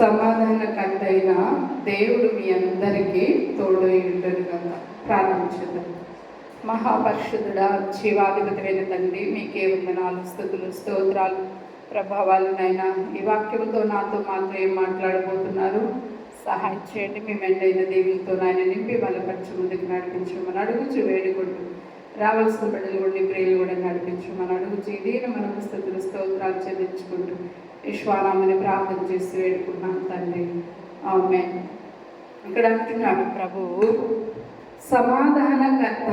సమాధానకర్త అయిన దేవుడు మీ అందరికీ తోడై కదా ప్రార్థించుదాం. మహాపరిషుధుడ జీవాధిపతివైన తండ్రి మీకే వందనాలు స్థుతులు స్తోత్రాలు. ప్రభావాలనైనా ఈ వాక్యంతో నాతో మాతో ఏం మాట్లాడబోతున్నారు? సహాయం చేయండి మీ మెండైన దేవునితో నాయన నింపి బలపరిచి ముందుకు నడిపించమని అడుగుచు వేడుకుంటూ రావాల్సిన బిడ్డలు కూడా ప్రేలు కూడా నడిపించమని అడుగుచు దీని మనం స్థుతులు స్తోత్రాలు చెల్లించుకుంటూ విశ్వారామని ప్రార్థన చేసి వేడుకున్నాం తండ్రి. ఆమె ఇక్కడ అంటున్నాడు ప్రభువు సమాధానకర్త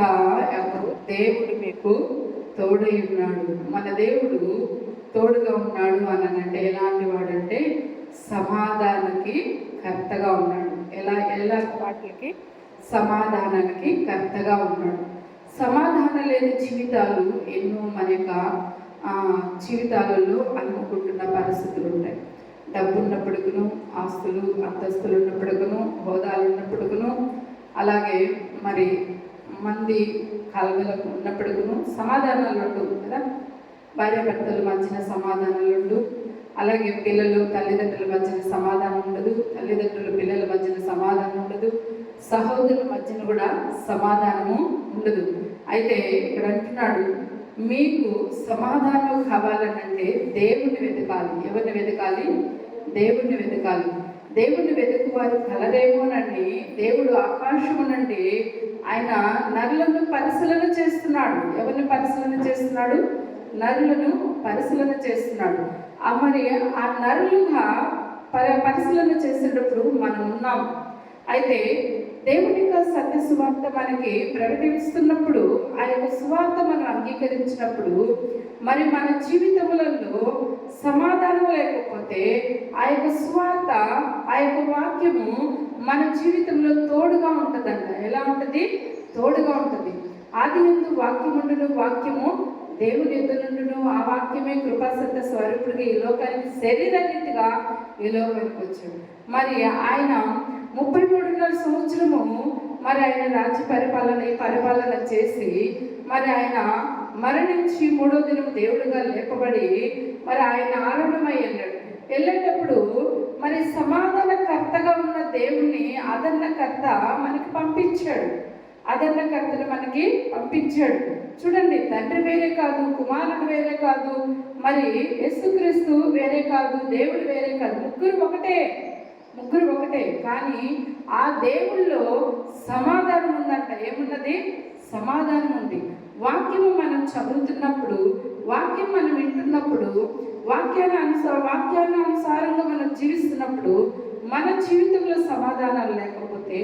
ఎవరు? దేవుడు మీకు తోడై ఉన్నాడు. మన దేవుడు తోడుగా ఉన్నాడు అని అంటే ఎలాంటి వాడంటే సమాధానానికి కర్తగా ఉన్నాడు. ఎలా ఎలా వాటికి? సమాధానానికి కర్తగా ఉన్నాడు. సమాధానం లేని జీవితాలు ఎన్నో మన యొక్క జీవితాలలో అనుకుంటున్న పరిస్థితులు ఉంటాయి డబ్బు ఉన్నప్పటికను ఆస్తులు అంతస్తులు ఉన్నప్పటికను హోదాలు ఉన్నప్పటికను అలాగే మరి మంది కలగలకు ఉన్నప్పటికను సమాధానాలు ఉండవు కదా. భార్యాభర్తల మధ్యన సమాధానాలు ఉండు అలాగే పిల్లలు తల్లిదండ్రుల మధ్యన సమాధానం ఉండదు తల్లిదండ్రులు పిల్లల మధ్యన సమాధానం ఉండదు సహోదరుల మధ్యన కూడా సమాధానము ఉండదు. అయితే ఇక్కడ అంటున్నాడు మీకు సమాధానం కావాలనంటే దేవుణ్ణి వెతకాలి. ఎవరిని వెతకాలి? దేవుణ్ణి వెతకాలి. దేవుణ్ణి వెతుకువారు కలదేమోనండి దేవుడు ఆకాశము నుండి ఆయన నరులను పరిశీలన చేస్తున్నాడు. ఎవరిని పరిశీలన చేస్తున్నాడు? నరులను పరిశీలన చేస్తున్నాడు. ఆ మరి ఆ నరులుగా పరి పరిశీలన చేసేటప్పుడు మనం ఉన్నాం అయితే దేవుని యొక్క సత్య సువార్త మనకి ప్రకటిస్తున్నప్పుడు ఆ యొక్క సువార్త మనం అంగీకరించినప్పుడు మరి మన జీవితములలో సమాధానం లేకపోతే ఆ యొక్క సువార్త ఆ యొక్క వాక్యము మన జీవితంలో తోడుగా ఉంటుందంట. ఎలా ఉంటుంది? తోడుగా ఉంటుంది. ఆది ఎందు వాక్యముండును వాక్యము దేవుని ఎదురుండును ఆ వాక్యమే కృపాసత్య స్వరూపుడిగా ఈ లోకానికి శరీరరీతిగా ఈ లోకానికి వచ్చాడు. మరి ఆయన ముప్పై మూడున్నర సంవత్సరము మరి ఆయన రాజ్య పరిపాలన పరిపాలన చేసి మరి ఆయన మరణించి మూడో దినం దేవుడిగా లేపబడి మరి ఆయన ఆరంభమై వెళ్ళాడు. వెళ్ళేటప్పుడు మరి సమాధానకర్తగా ఉన్న దేవుణ్ణి ఆదరణకర్త మనకి పంపించాడు. ఆదరణకర్తను మనకి పంపించాడు. చూడండి తండ్రి వేరే కాదు కుమారుడు వేరే కాదు మరి యేసుక్రీస్తు వేరే కాదు దేవుడు వేరే కాదు ముగ్గురు ఒకటే. ముగ్గురు ఒకటే కానీ ఆ దేవుళ్ళో సమాధానం ఉందంట ఏమున్నది? సమాధానం ఉంది వాక్యము మనం చదువుతున్నప్పుడు వాక్యం మనం వింటున్నప్పుడు వాక్యాన్ని అనుస వాక్యాన్ని అనుసారంగా మనం జీవిస్తున్నప్పుడు మన జీవితంలో సమాధానాలు లేకపోతే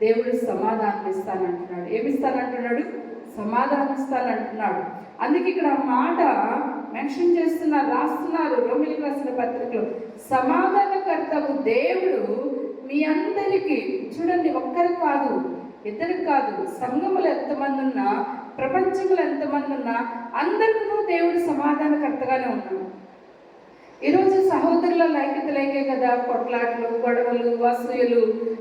దేవుడు సమాధానం ఇస్తానంటున్నాడు ఏమిస్తానంటున్నాడు? సమాధానం ఇస్తానంటున్నాడు అందుకే ఇక్కడ మాట మెన్షన్ చేస్తున్నారు రాస్తున్నారు రోమిలికి రాసిన పత్రికలు సమాధానకర్తకు దేవుడు మీ అందరికీ చూడండి ఒక్కరు కాదు ఇద్దరు కాదు సంఘములు ఎంతమంది ఉన్నా ప్రపంచంలో ఎంతమంది ఉన్నా అందరికీ దేవుడు సమాధానకర్తగానే ఉన్నాడు. ఈరోజు సహోదరుల ఐక్యత కదా కొట్లాట్లు గొడవలు అసూయలు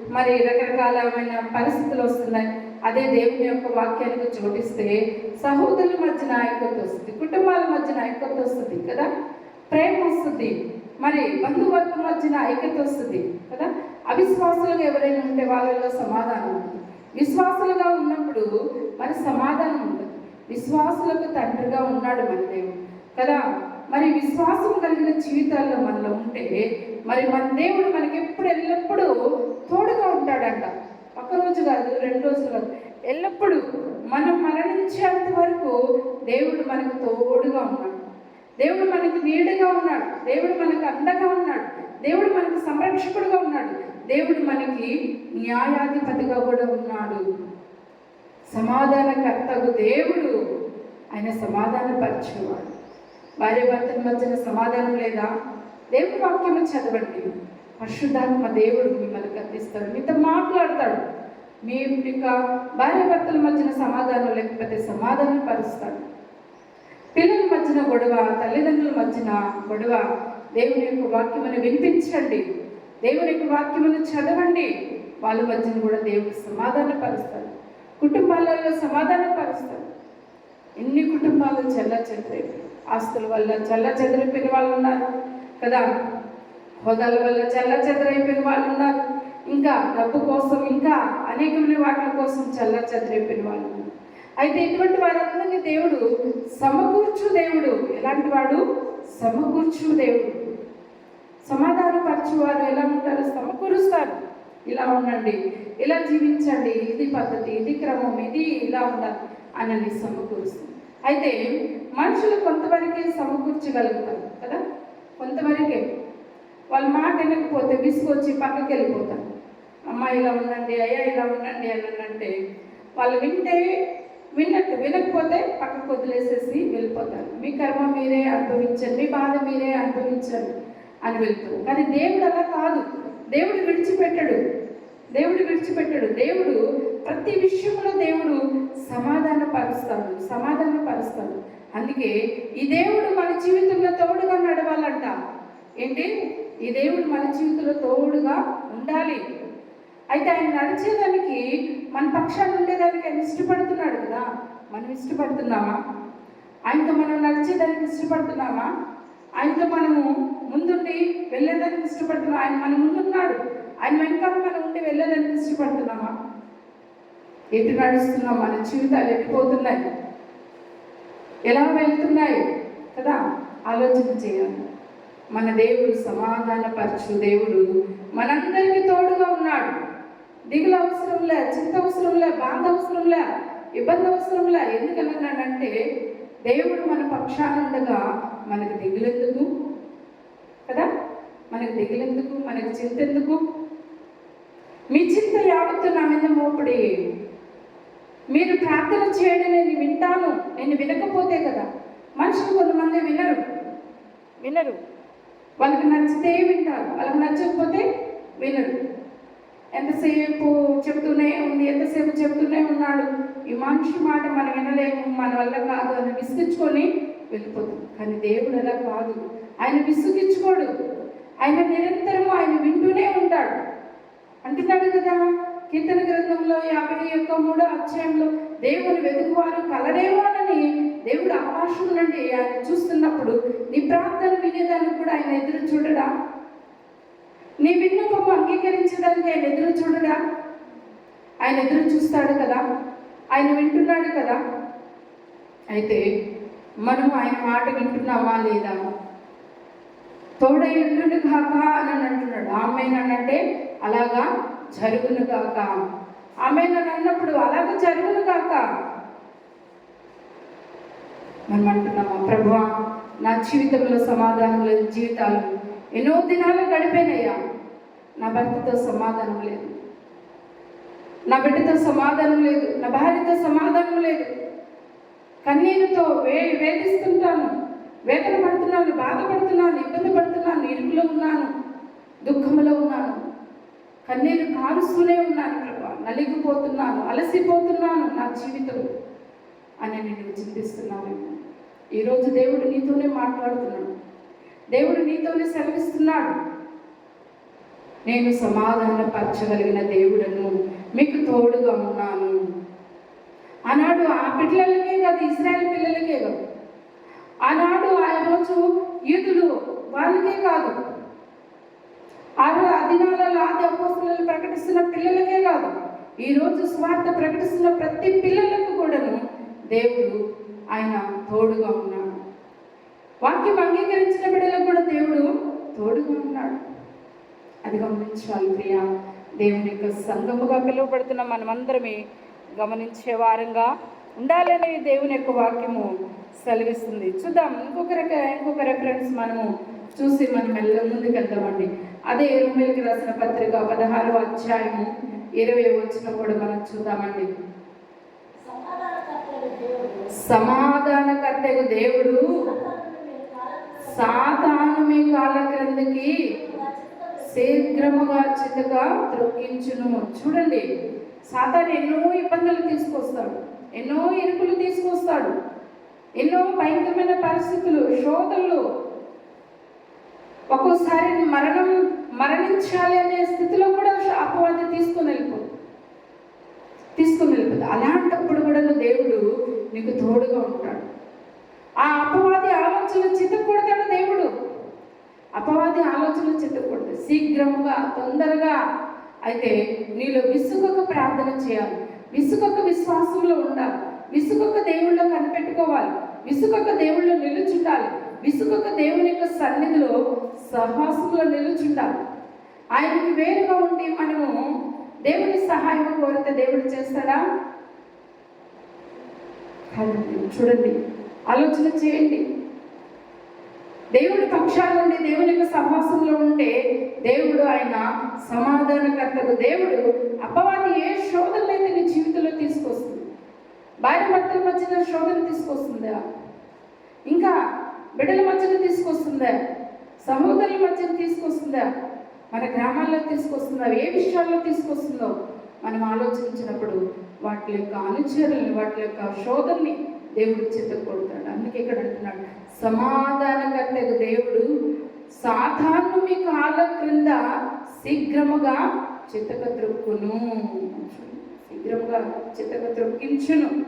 మరి రకరకాలమైన పరిస్థితులు వస్తున్నాయి. అదే దేవుని యొక్క వాక్యానికి చోటిస్తే సహోదరుల మధ్యన నాయకత్వం వస్తుంది కుటుంబాల మధ్యన నాయకత్వం వస్తుంది కదా? ప్రేమ వస్తుంది. మరి బంధువర్గం మధ్యన ఐక్యత వస్తుంది కదా? అవిశ్వాసులుగా ఎవరైనా ఉంటే వాళ్ళలో సమాధానం ఉంటుంది. విశ్వాసులుగా ఉన్నప్పుడు మరి సమాధానం ఉంటుంది. విశ్వాసులకు తండ్రిగా ఉన్నాడు మన దేవుడు కదా? మరి విశ్వాసం కలిగిన జీవితాల్లో మనలో ఉంటే మరి మన దేవుడు మనకి ఎప్పుడు ఎల్లప్పుడూ తోడుగా ఉంటాడంట. రోజు కాదు రెండు రోజులు కాదు. ఎల్లప్పుడూ మనం మరణించేంత వరకు దేవుడు మనకు తోడుగా ఉన్నాడు. దేవుడు మనకి నీడగా ఉన్నాడు. దేవుడు మనకు అండగా ఉన్నాడు. దేవుడు మనకు సంరక్షకుడుగా ఉన్నాడు. దేవుడు మనకి న్యాయాధిపతిగా కూడా ఉన్నాడు. సమాధానకర్తకు దేవుడు ఆయన సమాధానపరిచేవాడు. భార్య భర్తల మధ్యన సమాధానం లేదా? దేవుడి వాక్యము చదవండి. పరిశుద్ధాత్మ దేవుడు మిమ్మల్ని కత్తిస్తాడు మీతో మాట్లాడతాడు. మీ యొక్క భార్య భర్తల మధ్యన సమాధానం లేకపోతే సమాధానం పరుస్తాడు. పిల్లల మధ్యన గొడవ తల్లిదండ్రుల మధ్యన గొడవ దేవుని యొక్క వాక్యమును వినిపించండి. దేవుని యొక్క వాక్యమును చదవండి. వాళ్ళ మధ్యన కూడా దేవుడు సమాధానపరుస్తాడు కుటుంబాలలో సమాధానపరుస్తాడు ఎన్ని కుటుంబాలు చల్ల చెదిరి ఆస్తుల వల్ల చల్ల చెదిరిపోయిన వాళ్ళు ఉన్నారు కదా. హోదాల వల్ల చల్ల చెదరైపోయిన వాళ్ళు ఉన్నారు. ఇంకా డబ్బు కోసం ఇంకా అనేకమైన వాటి కోసం చల్ల చెదరైపోయిన వాళ్ళు అయితే ఇటువంటి వారందరినీ దేవుడు సమకూర్చు దేవుడు. ఎలాంటి వాడు? సమకూర్చు దేవుడు. సమాధానపరచువారు ఎలా ఉంటారు? సమకూరుస్తారు. ఇలా ఉండండి. ఇలా జీవించండి. ఇది పద్ధతి ఇది క్రమం ఇది ఇలా ఉండాలి అని సమకూరుస్తుంది అయితే మనుషులు కొంతవరకే సమకూర్చగలుగుతారు కదా? కొంతవరకే. వాళ్ళ మాట వినకపోతే విసుకొచ్చి పక్కకి వెళ్ళిపోతారు. అమ్మ ఇలా ఉండండి అయ్యా ఇలా ఉండండి అని అంటే వాళ్ళు వింటే విన్నట్టు వినకపోతే పక్కకు వదిలేసేసి వెళ్ళిపోతారు. మీ కర్మ మీరే అనుభవించండి. మీ బాధ మీరే అనుభవించండి. అని వెళ్తారు కానీ దేవుడు అలా కాదు. దేవుడు విడిచిపెట్టడు. దేవుడు విడిచిపెట్టడు. దేవుడు ప్రతి విషయంలో దేవుడు సమాధాన పరుస్తాడు సమాధాన పరుస్తాడు అందుకే ఈ దేవుడు మన జీవితంలో తోడుగా నడవాలంట. ఏంటి? ఈ దేవుడు మన జీవితంలో తోడుగా ఉండాలి. అయితే ఆయన నడిచేదానికి మన పక్షాన్ని ఉండేదానికి ఆయన ఇష్టపడుతున్నాడు కదా. మనం ఇష్టపడుతున్నామా? ఆయనతో మనం నడిచేదానికి ఇష్టపడుతున్నామా? ఆయనతో మనము ముందుండి వెళ్ళేదానికి ఇష్టపడుతున్నాం ఆయన మన ముందున్నాడు. ఆయన వెనకాల మనం ఉండి వెళ్ళేదానికి ఇష్టపడుతున్నామా? ఎటు నడుస్తున్నాం మన జీవితాలు ఎట్టిపోతున్నాయి ఎలా వెళ్తున్నాయి? కదా ఆలోచన చేయాలి. మన దేవుడు సమాధానపరచు దేవుడు మనందరికీ తోడుగా ఉన్నాడు. దిగులు అవసరంలే చింత అవసరంలే బాధ అవసరంలే ఇబ్బంది అవసరంలే ఎందుకన్నానంటే దేవుడు మన పక్షాన ఉండగా మనకు దిగులెందుకు? కదా? మనకు దిగులెందుకు? మనకు చింత ఎందుకు మీ చింత యావత్తు నా మీద మోపడి మీరు ప్రార్థన చేయడం నేను వింటాను. నేను వినకపోతే కదా మనుషులు కొంతమంది వినరు. వినరు. వాళ్ళకి నచ్చితే వింటారు వాళ్ళకి నచ్చకపోతే వినరు. ఎంతసేపు చెప్తూనే ఉంది ఎంతసేపు చెప్తూనే ఉన్నాడు ఈ మనిషి మాట మనం వినలేము మన వల్ల కాదు అని విసిగించుకొని వెళ్ళిపోతాం. కానీ దేవుడు అలా కాదు. ఆయన విసుగించుకోడు. ఆయన నిరంతరము ఆయన వింటూనే ఉంటాడు. అంటున్నాడు కదా కీర్తన గ్రంథంలో యాభై యొక్క మూడో అధ్యాయంలో దేవుని వెతుకువారు కలరేమోనని దేవుడు ఆకాశం నుండి ఆయన చూస్తున్నప్పుడు నీ ప్రార్థన వినేదానికి కూడా ఆయన ఎదురు చూడడా? నీ విన్నపము అంగీకరించడానికి ఆయన ఎదురు చూడడా? ఆయన ఎదురు చూస్తాడు కదా? ఆయన వింటున్నాడు కదా? అయితే మనం ఆయన మాట వింటున్నామా లేదా? తోడై ఉండును కాక అని అంటున్నాడు. ఆమె అంటే అలాగా జరుగును కాక ఆమె అన్నప్పుడు అలాగ జరుగును కాక మనం అంటున్నామా ప్రభువా నా జీవితంలో సమాధానం లేదు జీవితాలు ఎన్నో దినాలు గడిపోయినయ్యా నా భర్తతో సమాధానం లేదు. నా బిడ్డతో సమాధానం లేదు. నా భార్యతో సమాధానం లేదు. కన్నీరుతో వే వేధిస్తుంటాను. వేదన పడుతున్నాను బాధపడుతున్నాను ఇబ్బంది పడుతున్నాను ఇరుకులో ఉన్నాను దుఃఖంలో ఉన్నాను. కన్నీరు కారుస్తూనే ఉన్నాను ప్రభా. నలిగిపోతున్నాను అలసిపోతున్నాను నా జీవితం అని నేను చింతిస్తున్నాను. ఈరోజు దేవుడు నీతోనే మాట్లాడుతున్నాడు. దేవుడు నీతోనే సెలవిస్తున్నాడు. నేను సమాధానపరచగలిగిన దేవుడను మీకు తోడుగా ఉన్నాను. ఆనాడు ఆ పిల్లలకే కాదు ఇస్రాయల్ పిల్లలకే కాదు. ఆనాడు ఆ రోజు యూదులు వాళ్ళకే కాదు. ఆ రో- దినాలలో ఆది అపోస్తులు ప్రకటిస్తున్న పిల్లలకే కాదు. ఈ రోజు స్వార్థ ప్రకటిస్తున్న ప్రతి పిల్లలకు కూడాను దేవుడు ఆయన తోడుగా ఉన్నాడు వాక్యం అంగీకరించిన బిడ్డలకు కూడా దేవుడు తోడుగా ఉన్నాడు అది గమనించాలి ప్రియా. దేవుని యొక్క సంఘముగా పిలువబడుతున్న మనమందరమే గమనించే వారంగా ఉండాలని దేవుని యొక్క వాక్యము సెలవిస్తుంది. చూద్దాం ఇంకొక రక ఇంకొక రెఫరెన్స్ మనము చూసి మనం మెల్ల ముందుకు వెళ్దామండి. అదే రూమిల్కి రాసిన పత్రిక పదహారు అధ్యాయము ఇరవై వచ్చిన కూడా మనం చూద్దామండి. సమాధానకర్తకు దేవుడు సాతాను మీ కాళ్ళ క్రిందకి శీఘ్రముగా చితగా త్రొక్కించును చూడండి సాతాను ఎన్నో ఇబ్బందులు తీసుకొస్తాడు ఎన్నో ఇరుకులు తీసుకొస్తాడు ఎన్నో భయంకరమైన పరిస్థితులు శోధనలు. ఒక్కోసారి మరణం మరణించాలి అనే స్థితిలో కూడా అపవాది తీసుకుని వెళ్ళిపోతుంది తీసుకుని వెళ్ళిపోతుంది అలాంటప్పుడు కూడా దేవుడు నీకు తోడుగా ఉంటాడు. ఆ అపవాది ఆలోచన చిత్తకూడతాడు దేవుడు. అపవాది ఆలోచన చెత్తకూడదు శీఘ్రముగా తొందరగా అయితే నీలో విసుగొక ప్రార్థన చేయాలి. విసుగొక విశ్వాసంలో ఉండాలి. విసుగొక దేవుళ్ళో కనిపెట్టుకోవాలి. విసుగొక దేవుళ్ళో నిలుచుండాలి. విసుగొక దేవుని యొక్క సన్నిధిలో సహవాసంలో నిలుచుండాలి. ఆయనకి వేరుగా ఉండి మనము దేవుని సహాయం కోరితే దేవుడు చేస్తాడా? చూడండి. ఆలోచన చేయండి. దేవుడి పక్షాలు నుండి దేవుని యొక్క సహవాసంలో ఉంటే దేవుడు ఆయన సమాధానకర్తకు దేవుడు అపవాది ఏ శోధనలైతే నీ జీవితంలో తీసుకొస్తుంది? భార్య భర్తల మధ్యన శోధన తీసుకొస్తుందా? ఇంకా బిడ్డల మధ్యన తీసుకొస్తుందా? సహోదరుల మధ్యన తీసుకొస్తుందా? మన గ్రామాల్లో తీసుకొస్తుందా? ఏ విషయాల్లో తీసుకొస్తుందో మనం ఆలోచించినప్పుడు వాటి యొక్క అనుచరుల్ని వాటి యొక్క శోధనని దేవుడు చిత్తకొడతాడు అందుకే ఇక్కడ అంటున్నాడు. సమాధానకర్తకు దేవుడు సాధారణ మీ కాళ్ళ క్రింద శీఘ్రముగా చిత్తక త్రొక్కును. శీఘ్రముగా చితక త్రొక్కించును.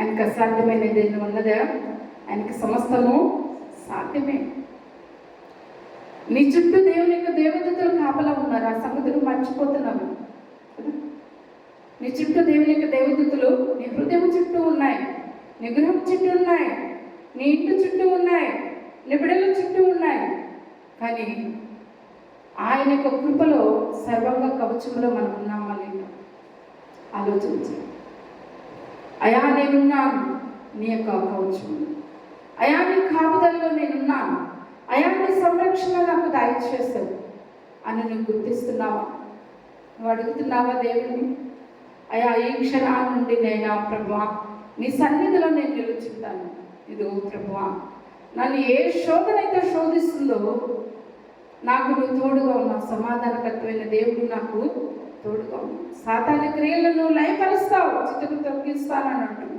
ఆయనకు అసాధ్యమైనది ఏదైనా ఉన్నదా? ఆయనకి సమస్తము సాధ్యమే. నీ చుట్టూ దేవుని యొక్క దేవదూతలు కాపలా ఉన్నారు. ఆ సంగతులు మర్చిపోతున్నాము. నీ చుట్టూ దేవుని యొక్క దేవదూతలు నీ హృదయం చుట్టూ ఉన్నాయి. నీ గృహం చుట్టూ ఉన్నాయి. నీ ఇంటి చుట్టూ ఉన్నాయి నీ బిడ్డల చుట్టూ ఉన్నాయి. కానీ ఆయన యొక్క కృపలో సర్వంగ కవచంలో మనం ఉన్నామా లేదా ఆలోచించి. అయా నేనున్నాను నీ యొక్క కవచం అయా నీ కాపుదల్లో నేనున్నాను. అయా నీ సంరక్షణ నాకు దయచేస్తావు అని నువ్వు గుర్తిస్తున్నావా? నువ్వు అడుగుతున్నావా దేవుని అయా ఈ క్షణాల నుండి నేను ప్రభా? నీ సన్నిధిలో నేను నిలుచుంటాను. ఇదిగో ప్రభా నన్ను ఏ అయితే శోధిస్తుందో నాకు నువ్వు తోడుగా ఉన్నావు. సమాధానకత్వమైన దేవుడు నాకు తోడుగా ఉన్నావు సాతాన క్రియలను లయపరుస్తావు. చిత్తకు తొలగిస్తానని అంటున్నావు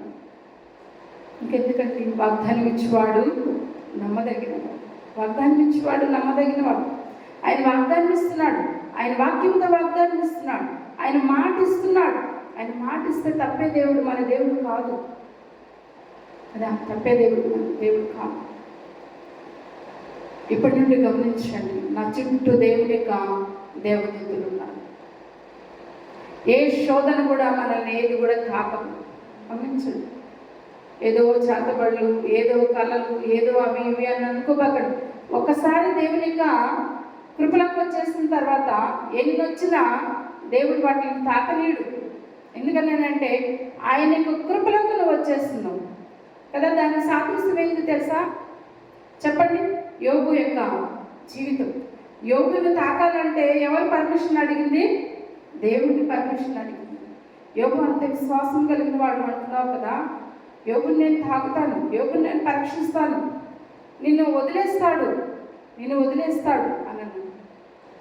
ఇంకెందుకంటే వాగ్దానం ఇచ్చేవాడు నమ్మదగిన వాగ్దానం ఇచ్చేవాడు నమ్మదగినవాడు. ఆయన వాగ్దానం ఇస్తున్నాడు ఆయన వాక్యంతో వాగ్దానం ఇస్తున్నాడు ఆయన మాట ఇస్తున్నాడు ఆయన మాట ఇస్తే తప్పే దేవుడు మన దేవుడు కాదు. కదా తప్పే దేవుడు దేవుడు కాదు. ఇప్పటి నుండి గమనించండి నా చుట్టూ దేవుని యొక్క దేవదూతులు ఉన్నారు. ఏ శోధన కూడా మనల్ని ఏది కూడా తాకదు. గమనించండి. ఏదో చేతబడులు ఏదో కళలు ఏదో అవి ఇవి అని అనుకోబాకండి. ఒకసారి దేవుని యొక్క కృపలకు వచ్చేసిన తర్వాత ఎన్ని వచ్చినా దేవుడు వాటిని తాకలేడు ఎందుకనంటే ఆయన యొక్క కృపలకు నువ్వు వచ్చేస్తున్నావు. కదా దాని సాదృశ్యం ఏంటి తెలుసా? చెప్పండి. యోగు యొక్క జీవితం. యోగుని తాకాలంటే ఎవరు పర్మిషన్ అడిగింది? దేవుడిని పర్మిషన్ అడిగింది. యోగు అంత విశ్వాసం కలిగిన వాడు అంటున్నావు కదా? యోగుని నేను తాకుతాను. యోగుని నేను పరీక్షిస్తాను. నిన్ను వదిలేస్తాడు. నిన్ను వదిలేస్తాడు అని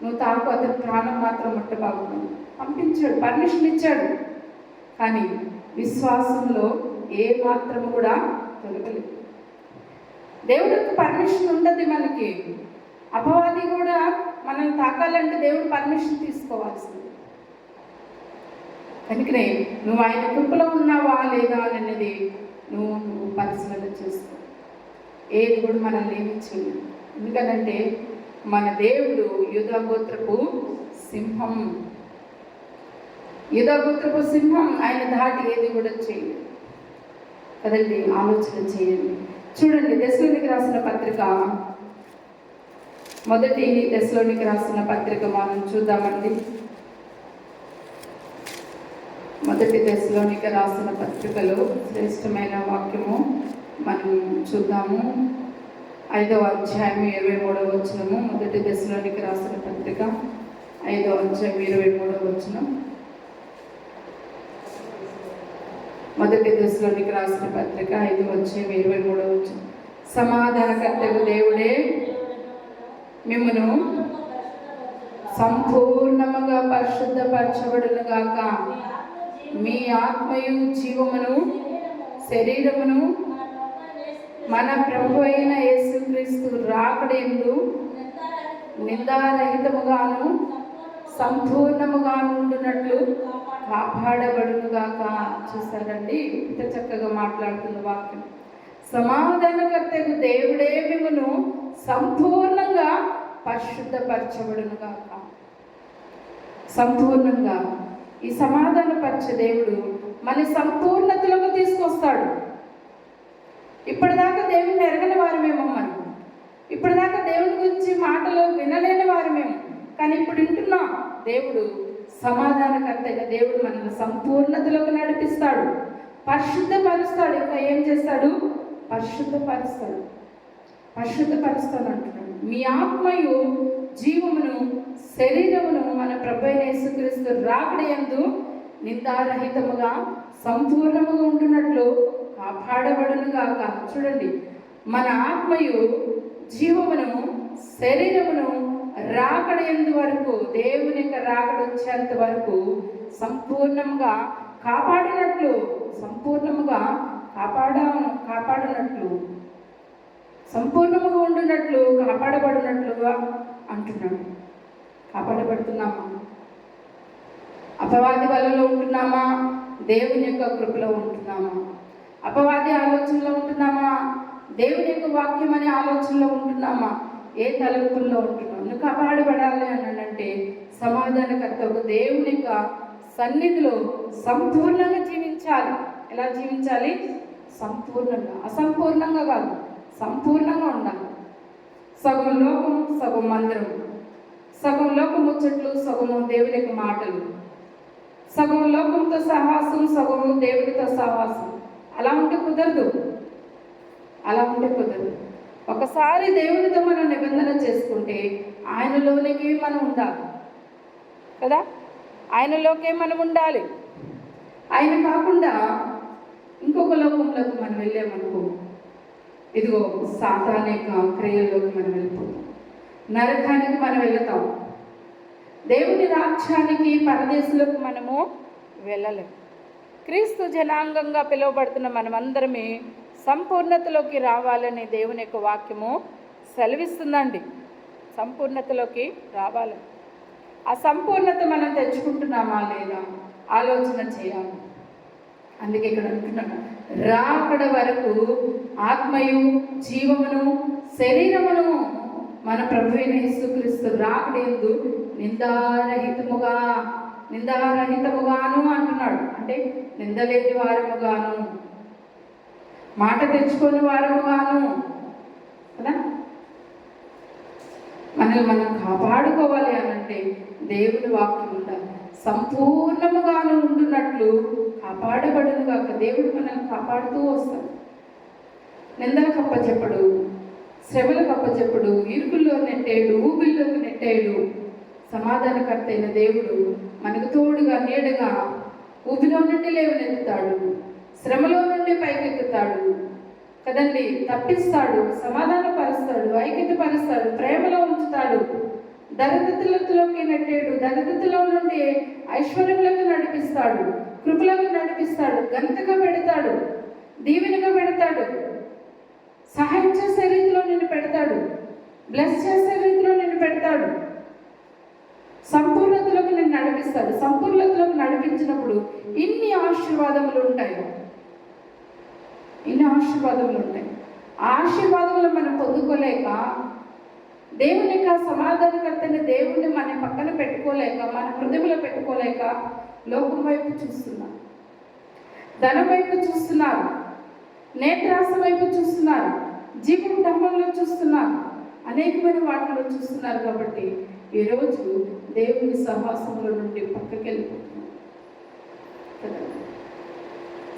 నువ్వు తాకు అతని ప్రాణం మాత్రం ఉంటే బాగున్నాడు పంపించాడు పర్మిషన్ ఇచ్చాడు. కానీ విశ్వాసంలో ఏ మాత్రం కూడా తొలగలేదు. దేవుడికి పర్మిషన్ ఉండదు మనకి. అపవాది కూడా మనల్ని తాకాలంటే దేవుడు పర్మిషన్ తీసుకోవాల్సింది. కనుకనే నువ్వు ఆయన కృపలో ఉన్నావా లేదా అనేది నువ్వు నువ్వు పరిశీలన చేసుకో. ఏది కూడా మనల్ని ఏమి చేయదు ఎందుకనంటే మన దేవుడు యుధగోత్రపు సింహం. యుధగోత్రపు సింహం ఆయన దాటి ఏది కూడా చేయలేదు. కదండి ఆలోచన చేయండి. చూడండి దశలోనికి రాసిన పత్రిక. మొదటి దశలోనికి రాసిన పత్రిక మనం చూద్దామండి. మొదటి దశలోనికి రాసిన పత్రికలో శ్రేష్టమైన వాక్యము మనం చూద్దాము. ఐదవ అధ్యాయం ఇరవై మూడవ వచనము మొదటి దశలోనికి రాసిన పత్రిక. ఐదవ అధ్యాయం ఇరవై మూడవ వచనం. మొదటి దశలోనికి రాసిన పత్రిక ఐదు వచ్చి ఇరవై మూడవ వచనం సమాధానకర్తకు దేవుడే మిమ్మను సంపూర్ణముగా పరిశుద్ధపరచబడును గాక. మీ ఆత్మయు జీవమును శరీరమును మన ప్రభు అయిన యేసుక్రీస్తు రాకడేందు నిందారహితముగాను సంపూర్ణముగా ఉండునట్లు కాపాడబడునుగాక చూసారండి ఇంత చక్కగా మాట్లాడుతున్న వాక్యం. సమాధానకర్తకు దేవుడే మిమ్మను సంపూర్ణంగా పరిశుద్ధపరచబడునుగాక. సంపూర్ణంగా. ఈ సమాధానపరిచే దేవుడు మన సంపూర్ణతలోకి తీసుకొస్తాడు. ఇప్పటిదాకా దేవుని ఎరగని వారమేమో మనం ఇప్పటిదాకా దేవుని గురించి మాటలు వినలేని వారమేమో. కానీ ఇప్పుడు వింటున్నాం. దేవుడు సమాధానకర్త అయిన దేవుడు మనల్ని సంపూర్ణతలోకి నడిపిస్తాడు. పరిశుద్ధపరుస్తాడు. ఇంకా ఏం చేస్తాడు? పరిశుద్ధపరుస్తాడు. పరిశుద్ధపరుస్తాడు అంటున్నాడు. మీ ఆత్మయు జీవమును శరీరమును మన ప్రభు యేసుక్రీస్తు రాకడయందు నిందారహితముగా సంపూర్ణముగా ఉంటున్నట్లు కాపాడబడును గాక. చూడండి. మన ఆత్మయు జీవమును శరీరమును రాకడయందు వరకు దేవుని యొక్క రాకడ వచ్చేంత వరకు సంపూర్ణంగా కాపాడినట్లు సంపూర్ణముగా కాపాడ కాపాడినట్లు సంపూర్ణముగా ఉండునట్లు కాపాడబడినట్లుగా అంటున్నాడు. కాపాడబడుతున్నామా? అపవాది వలలో ఉంటున్నామా? దేవుని యొక్క కృపలో ఉంటున్నామా? అపవాది ఆలోచనలో ఉంటున్నామా? దేవుని యొక్క వాక్యం అనే ఆలోచనలో ఉంటున్నామా? ఏ తలంపుల్లో ఉంటున్నామా? నువ్వు కాపాడబడాలి అన్నాడంటే సమాధానకర్త ఒక దేవుని యొక్క సన్నిధిలో సంపూర్ణంగా జీవించాలి. ఎలా జీవించాలి? సంపూర్ణంగా. అసంపూర్ణంగా కాదు సంపూర్ణంగా ఉండాలి. సగం లోకం సగం మందిరం. సగం లోకం ముచ్చట్లు సగము దేవుని యొక్క మాటలు. సగం లోకంతో సహవాసం సగము దేవుడితో సహవాసం అలా ఉంటే కుదరదు. అలా ఉంటే కుదరదు. ఒకసారి దేవునితో మనం నిబంధన చేసుకుంటే ఆయనలోనికి మనం ఉండాలి. కదా? ఆయనలోకే మనం ఉండాలి. ఆయన కాకుండా ఇంకొక లోకంలోకి మనం వెళ్ళామనుకో ఇదిగో సాతానిక క్రియల్లోకి మనం వెళ్ళిపోతాం. నరకానికి మనం వెళతాం. దేవుని రాజ్యానికి పరదేశంలోకి మనము వెళ్ళలేము క్రీస్తు జనాంగంగా పిలువబడుతున్న మనమందరమే సంపూర్ణతలోకి రావాలని దేవుని యొక్క వాక్యము సెలవిస్తుందండి. సంపూర్ణతలోకి రావాలి. ఆ సంపూర్ణత మనం తెచ్చుకుంటున్నామా లేదా ఆలోచన చేయాలి. అందుకే ఇక్కడ అంటున్నాను రాకడ వరకు ఆత్మయు జీవమును శరీరమును మన ప్రభు యేసుక్రీస్తు రాకడేందు నిందారహితముగా నిందారహితముగాను అంటున్నాడు. అంటే నిందలేని వారముగాను మాట తెచ్చుకొని వారముగాను కదా మనల్ని మనం కాపాడుకోవాలి అని అంటే దేవుని వాక్యం ఉండాలి సంపూర్ణముగాను ఉంటున్నట్లు కాపాడబడును కాక దేవుడు మనల్ని కాపాడుతూ వస్తాడు. నిందలకు అప్పచెప్పడు శ్రమలకు అప్పచెప్పడు ఇరుకుల్లో నెట్టేడు ఊబిల్లోకి నెట్టేడు. సమాధానకర్త అయిన దేవుడు మనకు తోడుగా నీడగా ఊబిలో నుండి లేవనెత్తుతాడు. శ్రమలో నుండి పైకెత్తుతాడు. కదండి? తప్పిస్తాడు సమాధానపరుస్తాడు ఐక్యతపరుస్తాడు ప్రేమలో ఉంచుతాడు. దరిద్రతలోకి నెట్టాడు దరిద్రతలో నుండి ఐశ్వర్యములకు నడిపిస్తాడు కృపలకు నడిపిస్తాడు గంతగా పెడతాడు దీవెనగా పెడతాడు సహాయం చేసే రీతిలో నేను పెడతాడు బ్లెస్ చేసే రీతిలో నేను పెడతాడు. సంపూర్ణతలోకి నేను నడిపిస్తాడు. సంపూర్ణతలోకి నడిపించినప్పుడు ఇన్ని ఆశీర్వాదములు ఉంటాయి. ఇన్ని ఆశీర్వాదములు ఉంటాయి. ఆ ఆశీర్వాదములు మనం పొందుకోలేక దేవుని యొక్క సమాధానకర్తని దేవుణ్ణి మన పక్కన పెట్టుకోలేక మన హృదయంలో పెట్టుకోలేక లోకం వైపు చూస్తున్నాం ధనం వైపు చూస్తున్నారు. నేత్రాస వైపు చూస్తున్నారు. జీవన ధర్మంలో చూస్తున్నారు. అనేకమైన వాటిలో చూస్తున్నారు కాబట్టి ఈరోజు దేవుని సహవాసంలో నుండి పక్కకి వెళ్ళిపోతున్నారు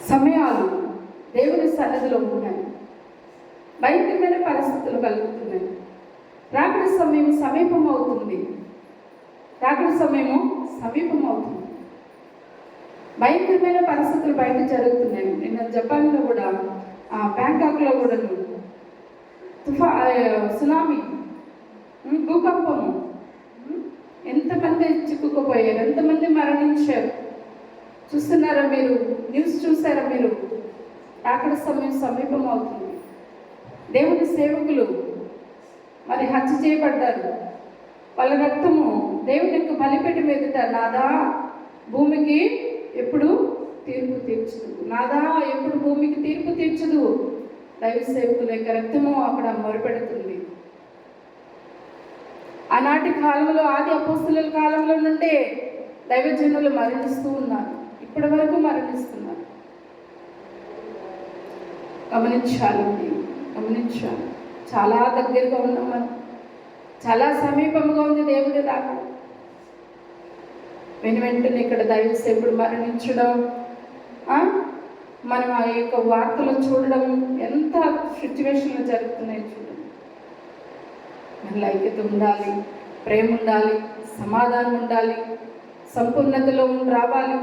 సమయాలు దేవుని సన్నిధిలో ఉన్నాయి భయంకరమైన పరిస్థితులు కలుగుతున్నాయి. రాకడ సమయం సమీపం అవుతుంది రాకడి సమయము సమీపం అవుతుంది భయంకరమైన పరిస్థితులు బయట జరుగుతున్నాయి. నిన్న జపాన్లో కూడా బ్యాంకాక్లో కూడా తుఫా సునామీ భూకంపము. ఎంతమంది చిక్కుకుపోయారు ఎంతమంది మరణించారు? చూస్తున్నారా మీరు? న్యూస్ చూసారా మీరు? రాకడ సమయం సమీపం అవుతుంది దేవుని సేవకులు మరి హత్య చేయబడ్డారు. వాళ్ళ రక్తము దేవుని యొక్క బలిపెట్టి మీదట నాదా భూమికి ఎప్పుడు తీర్పు తీర్చదు. నాదా ఎప్పుడు భూమికి తీర్పు తీర్చదు? దైవ సేవకుల యొక్క రక్తము అక్కడ మొరపెడుతుంది. ఆనాటి కాలంలో ఆది అపోస్తుల కాలంలో నుండే దైవజనులు మరణిస్తూ ఉన్నారు. ఇప్పటి వరకు మరణిస్తున్నారు. గమనించాలండి గమనించాలి. చాలా దగ్గరగా ఉన్నాం మనం చాలా సమీపంగా ఉంది దేవుడి రాక వెను వెంటనే ఇక్కడ దైవ సేపుడు మరణించడం. మనం ఆ యొక్క వార్తలు చూడడం ఎంత సిచ్యువేషన్లు జరుగుతున్నాయి చూడండి. మన ఐక్యత ఉండాలి ప్రేమ ఉండాలి సమాధానం ఉండాలి సంపూర్ణతలో రావాలి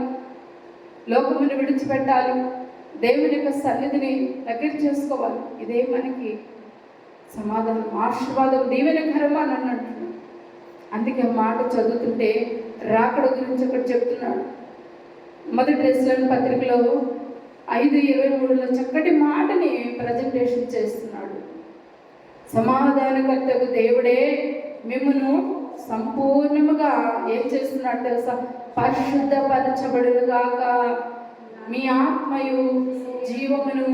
లోకమును విడిచిపెట్టాలి. దేవుని యొక్క సన్నిధిని దగ్గర చేసుకోవాలి. ఇదే మనకి సమాధానం. ఆశీర్వాదం దీవెనకరం అని అన్నట్టు అందుకే మాట చదువుతుంటే రాకడ గురించి ఒకటి చెప్తున్నాడు. మొదటి రెస్టారెంట్ పత్రికలో ఐదు ఇరవై మూడులో చక్కటి మాటని ప్రజెంటేషన్ చేస్తున్నాడు. సమాధానకర్తకు దేవుడే మిమ్మను సంపూర్ణముగా ఏం చేస్తున్నాడు తెలుసా? పరిశుద్ధపరచబడులుగాక మీ ఆత్మయు జీవమును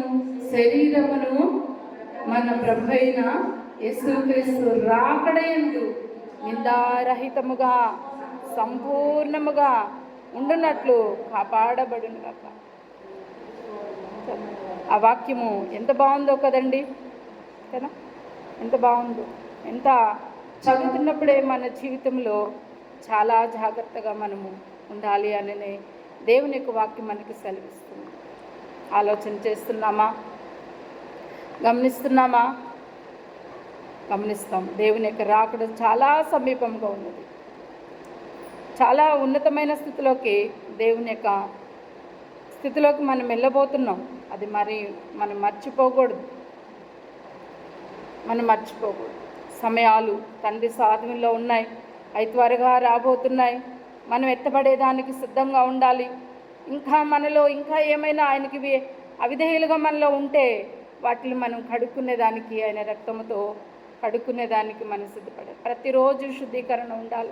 శరీరమును మన ప్రభు అయిన యేసుక్రీస్తు రాకడయందు నిందారహితముగా సంపూర్ణముగా ఉండునట్లు కాపాడబడును కాక ఆ వాక్యము ఎంత బాగుందో కదండి? కదా? ఎంత బాగుందో? ఎంత చదువుతున్నప్పుడే మన జీవితంలో చాలా జాగ్రత్తగా మనము ఉండాలి అని దేవుని యొక్క వాక్యం మనకి సెలవిస్తుంది. ఆలోచన చేస్తున్నామా? గమనిస్తున్నామా? గమనిస్తాం. దేవుని యొక్క రాకడ చాలా సమీపంగా ఉన్నది. చాలా ఉన్నతమైన స్థితిలోకి దేవుని యొక్క స్థితిలోకి మనం వెళ్ళబోతున్నాం. అది మరి మనం మర్చిపోకూడదు. మనం మర్చిపోకూడదు. సమయాలు తండ్రి సాధనలో ఉన్నాయి. అవి త్వరగా రాబోతున్నాయి. మనం ఎత్తబడేదానికి సిద్ధంగా ఉండాలి. ఇంకా మనలో ఇంకా ఏమైనా ఆయనకి అవిధేయులుగా మనలో ఉంటే వాటిని మనం కడుక్కునేదానికి ఆయన రక్తముతో కడుక్కునేదానికి మనం సిద్ధపడాలి ప్రతిరోజు శుద్ధీకరణ ఉండాలి.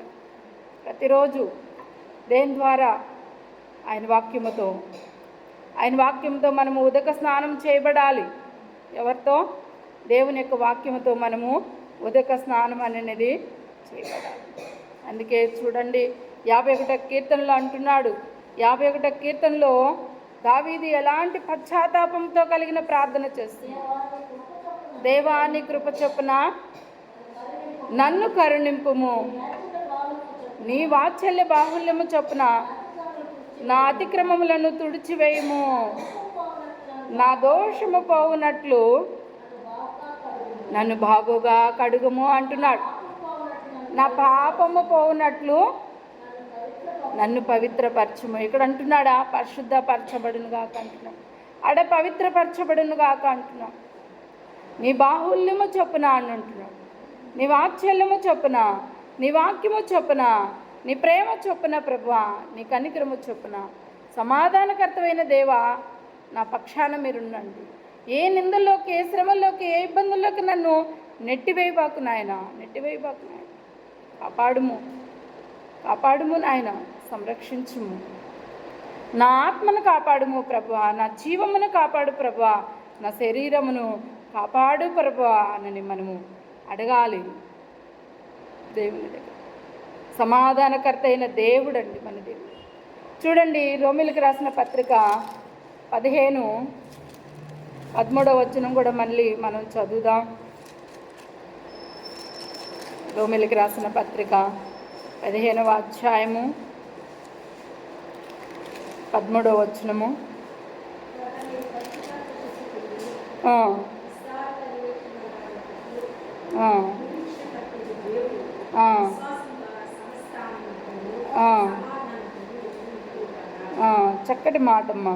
ప్రతిరోజు దేని ద్వారా? ఆయన వాక్యముతో. ఆయన వాక్యంతో మనము ఉదక స్నానం చేయబడాలి. ఎవరితో? దేవుని యొక్క వాక్యముతో మనము ఉదక స్నానం అనేది చేయబడాలి. అందుకే చూడండి యాభై ఒకట కీర్తనలో అంటున్నాడు. యాభై ఒకట కీర్తనలో దావీది ఎలాంటి పశ్చాత్తాపంతో కలిగిన ప్రార్థన చేస్తుంది? దేవాని కృప చొప్పున నన్ను కరుణింపుము. నీ వాత్సల్య బాహుల్యము చొప్పున నా అతిక్రమములను తుడిచివేయము. నా దోషము పోవునట్లు నన్ను బాగుగా కడుగుము అంటున్నాడు. నా పాపము పోవునట్లు నన్ను పవిత్రపరచము. ఇక్కడ అంటున్నాడా పరిశుద్ధపరచబడును గాక అంటున్నాడు. ఆడ పవిత్రపరచబడును గాక అంటున్నాం నీ బాహుల్యము చొప్పున అని అంటున్నాడు. నీ వాత్సల్యము చొప్పున నీ వాక్యము చొప్పున నీ ప్రేమ చొప్పున ప్రభువా నీ కనికరము చొప్పున సమాధానకర్తమైన దేవా నా పక్షాన మీరుండండి. ఏ నిందల్లోకి ఏ శ్రమల్లోకి ఏ ఇబ్బందుల్లోకి నన్ను నెట్టివేయబాకు నాయన నెట్టివేయబాకు నాయన. కాపాడుము. కాపాడుము నాయన. సంరక్షించుము. నా ఆత్మను కాపాడుము ప్రభా నా జీవమును కాపాడు ప్రభా నా శరీరమును కాపాడు ప్రభా అని మనము అడగాలి. దేవుని దగ్గర. సమాధానకర్త అయిన దేవుడు అండి మన దేవుడు. చూడండి రోమిలికి రాసిన పత్రిక పదిహేను పదమూడవ వచనం కూడా మళ్ళీ మనం చదువుదాం. రోమిలికి రాసిన పత్రిక పదిహేనవ అధ్యాయము పదమూడవ వచనము. చక్కటి మాటమ్మా.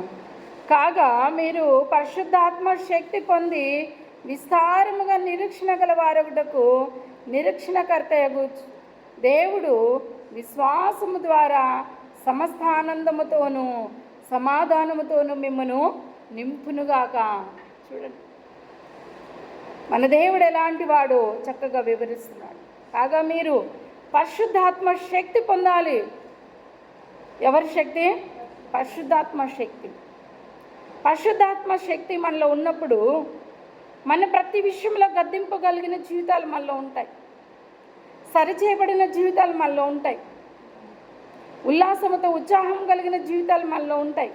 కాగా మీరు పరిశుద్ధాత్మ శక్తి పొంది విస్తారముగా నిరీక్షణ గల వారొకటకు నిరీక్షణకర్తయగు దేవుడు విశ్వాసము ద్వారా సమస్త ఆనందముతోనూ సమాధానముతోనూ మిమ్మను నింపునుగాక. చూడండి. మన దేవుడు ఎలాంటి వాడో చక్కగా వివరిస్తున్నాడు. కాగా మీరు పరిశుద్ధాత్మ శక్తి పొందాలి. ఎవరి శక్తి? పరిశుద్ధాత్మ శక్తి. పరిశుద్ధాత్మ శక్తి మనలో ఉన్నప్పుడు మన ప్రతి విషయంలో గద్దింపగలిగిన జీవితాలు మనలో ఉంటాయి. సరిచేయబడిన జీవితాలు మనలో ఉంటాయి. ఉల్లాసంతో ఉత్సాహం కలిగిన జీవితాలు మనలో ఉంటాయి.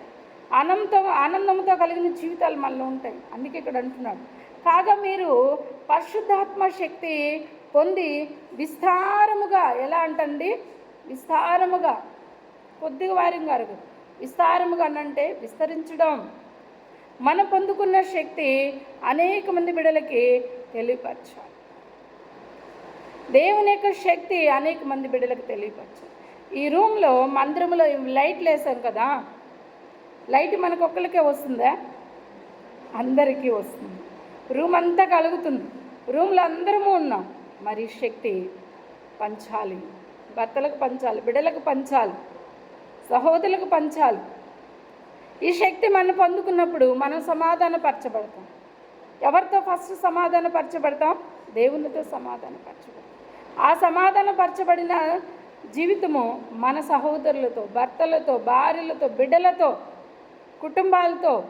ఆనందంతో ఆనందంతో కలిగిన జీవితాలు మనలో ఉంటాయి. అందుకే ఇక్కడ అంటున్నాడు. కాగా మీరు పరిశుద్ధాత్మ శక్తి పొంది విస్తారముగా ఎలా అంటండి? విస్తారముగా కొద్దిగా వారంగా గారు విస్తారముగా అంటే విస్తరించడం. మనం పొందుకున్న శక్తి అనేక మంది బిడలకి తెలియపరచాలి. దేవుని యొక్క శక్తి అనేక మంది బిడ్డలకు తెలియపరచాలి. ఈ రూమ్లో మందిరంలో లైట్లు వేసాం కదా లైట్ మనకు ఒక్కరికే వస్తుందా? అందరికీ వస్తుంది. రూమ్ అంతా కలుగుతుంది. రూమ్లో అందరము ఉన్నాం. మరి శక్తి పంచాలి. భర్తలకు పంచాలి బిడ్డలకు పంచాలి సహోదరులకు పంచాలి. ఈ శక్తి మనం పొందుకున్నప్పుడు మనం సమాధానపరచబడతాం. ఎవరితో ఫస్ట్ సమాధానపరచబడతాం? దేవునితో సమాధానపరచబడతాం. ఆ సమాధానపరచబడిన జీవితము మన సహోదరులతో భర్తలతో భార్యలతో బిడ్డలతో కుటుంబాలతో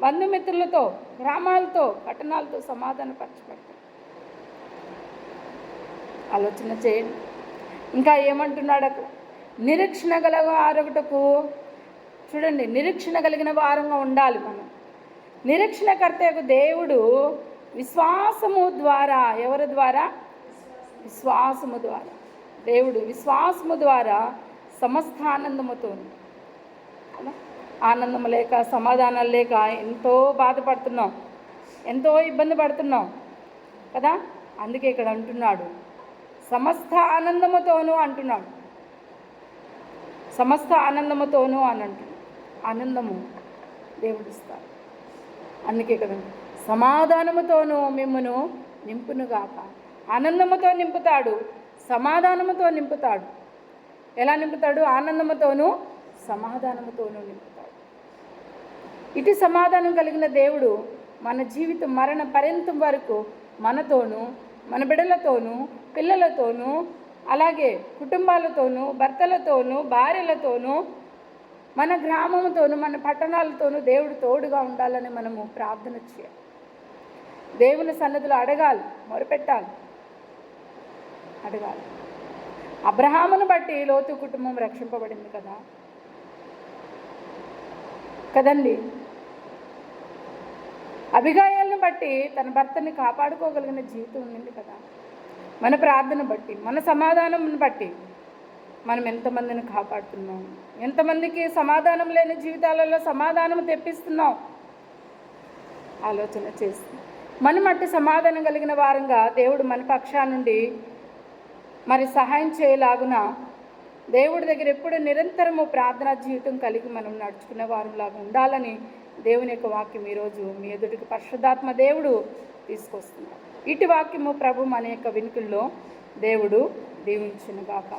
బంధుమిత్రులతో గ్రామాలతో పట్టణాలతో సమాధానపరచబడతాం ఆలోచన చేయండి. ఇంకా ఏమంటున్నాడు అక్కడ? నిరీక్షణ గల వారొకటకు చూడండి నిరీక్షణ కలిగిన వారంగా ఉండాలి మనం. నిరీక్షణకర్త యొక్క దేవుడు విశ్వాసము ద్వారా ఎవరి ద్వారా? విశ్వాసము ద్వారా. దేవుడు విశ్వాసము ద్వారా సమస్త ఆనందముతో ఆనందం లేక సమాధానం లేక ఎంతో బాధపడుతున్నాం. ఎంతో ఇబ్బంది పడుతున్నాం. కదా? అందుకే ఇక్కడ అంటున్నాడు. సమస్త ఆనందముతోనూ అంటున్నాడు. సమస్త ఆనందముతోనూ అని అంటున్నాడు. ఆనందము దేవుడిస్తాడు. అందుకే కదా సమాధానముతోనూ మిమ్మను నింపునుగాక. ఆనందముతో నింపుతాడు. సమాధానముతో నింపుతాడు. ఎలా నింపుతాడు? ఆనందముతోనూ సమాధానముతోనూ నింపుతాడు. ఇటు సమాధానం కలిగిన దేవుడు మన జీవితం మరణ పర్యంతం వరకు మనతోనూ మన బిడ్డలతోనూ పిల్లలతోనూ అలాగే కుటుంబాలతోనూ భర్తలతోనూ భార్యలతోనూ మన గ్రామంతోనూ మన పట్టణాలతోనూ దేవుడు తోడుగా ఉండాలని మనము ప్రార్థన చేయాలి. దేవుని సన్నదిలో అడగాలి మొరపెట్టాలి. అడగాలి. అబ్రహామును బట్టి లోతు కుటుంబం రక్షింపబడింది కదా? కదండి? అభిగాయాలను బట్టి తన భర్తని కాపాడుకోగలిగిన జీవితం ఉండింది కదా? మన ప్రార్థన బట్టి మన సమాధానం బట్టి మనం ఎంతమందిని కాపాడుతున్నాం? ఎంతమందికి సమాధానం లేని జీవితాలలో సమాధానం తెప్పిస్తున్నాం? ఆలోచన చేసి. మనం అట్టి సమాధానం కలిగిన వారంగా దేవుడు మన పక్షా నుండి మరి సహాయం చేయలాగున దేవుడి దగ్గర ఎప్పుడు నిరంతరము ప్రార్థనా జీవితం కలిగి మనం నడుచుకునే వారిలాగా ఉండాలని దేవుని యొక్క వాక్యం ఈరోజు మీ ఎదుటికి పరిశుద్ధాత్మ దేవుడు తీసుకొస్తున్నాడు. ఇటు వాక్యము ప్రభు మన యొక్క వినుకుల్లో దేవుడు దీవించునుగాక